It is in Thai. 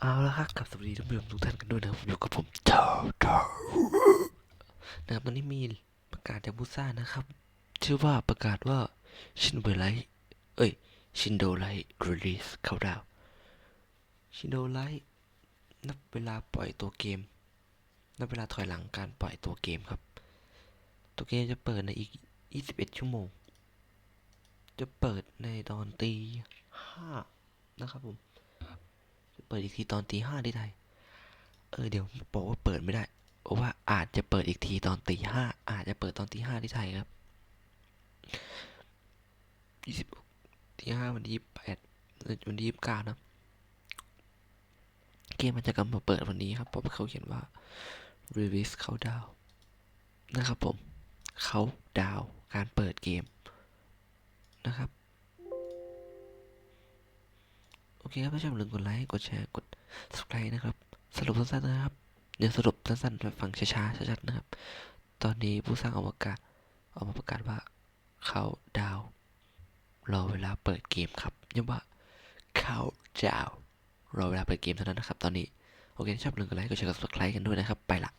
เอาละครับกับสวัสดีท่านผู้ชมทุกท่านกันด้วยนะครับอยู่กับผมเจ้าเจ้านะครับวันนี้มีประกาศจากบูซ่านะครับ ชื่อว่าประกาศว่าชินเบไลท์เอ้ยชินโดไลท์รีลิสเข้าดาวชินโดไลท์นับเวลาปล่อยตัวเกม นับเวลาถอยหลังการปล่อยตัวเกมครับ ตัวเกมจะเปิดในอีก 21 ชั่วโมง จะเปิดในตอนตีห้านะครับผม เปิดอีกทีตอนตีห้าที่ไทยเออเดี๋ยวบอกว่าเปิดไม่ได้เพราะว่าอาจจะเปิดอีกทีตอนตีห้าอาจจะเปิดตอนตีห้าที่ไทยครับยี่สิบตีห้าวันที่ยี่แปดวันที่ยี่สิบเก้านะเกมมันจะกำมาเปิดวันนี้ครับเพราะเขาเขียนว่า release เขาดาวนะครับผมเขาดาวการเปิดเกมนะครับ โอเคครับถ้าชอบลืมกดไลค์ กดแชร์ กด subscribe นะครับ สรุปสั้นๆนะครับ เดี๋ยวสรุปสั้นๆฟังช้าๆชัดๆนะครับ ตอนนี้ผู้สร้างอวกาศออกมาประกาศว่าเขาดาว รอเวลาเปิดเกมครับย้ำว่าเขาดาว รอเวลาเปิดเกมเท่านั้นนะครับ ตอนนี้ โอเคชอบลืมกดไลค์ กดแชร์ กด subscribe กันด้วยนะครับ ไปละ